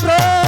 pro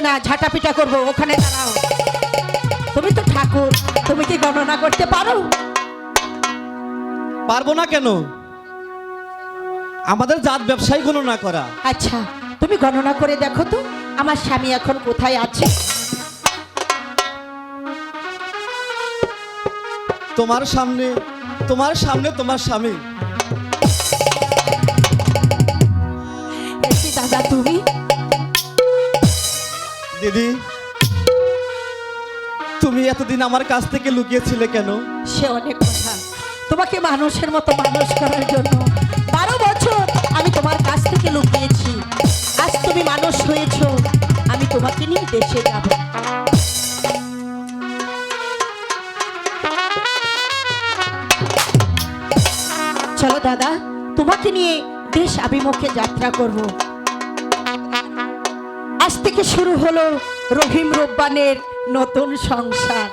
আসবে না ঝাঁটা পিটা করব ওখানে দাঁড়াও। তুমি তো ঠাকুর তুমি কি গণনা করতে পারো? পারব না কেন? আমাদের জাত ব্যবসায়ী গণনা করা। আচ্ছা তুমি গণনা করে দেখো তো আমার স্বামী এখন কোথায় আছে? তোমার সামনে তোমার সামনে তোমার স্বামী। দাদা তুমি? দিদি, তুমি এতদিন আমার কাছ থেকে লুকিয়েছিলে কেন? সে অনেক কথা। তোমাকে মানুষের মতো মানুষ করার জন্য বারো বছর আমি তোমার কাছ থেকে লুকিয়েছি। আজ তুমি মানুষ হয়েছো, আমি তোমাকে নিয়ে দেশে যাব। চলো দাদা, তোমাকে নিয়ে দেশ আবিমুখে যাত্রা করব। আজ থেকে শুরু হলো রহিম রব্বানের নতুন সংসার।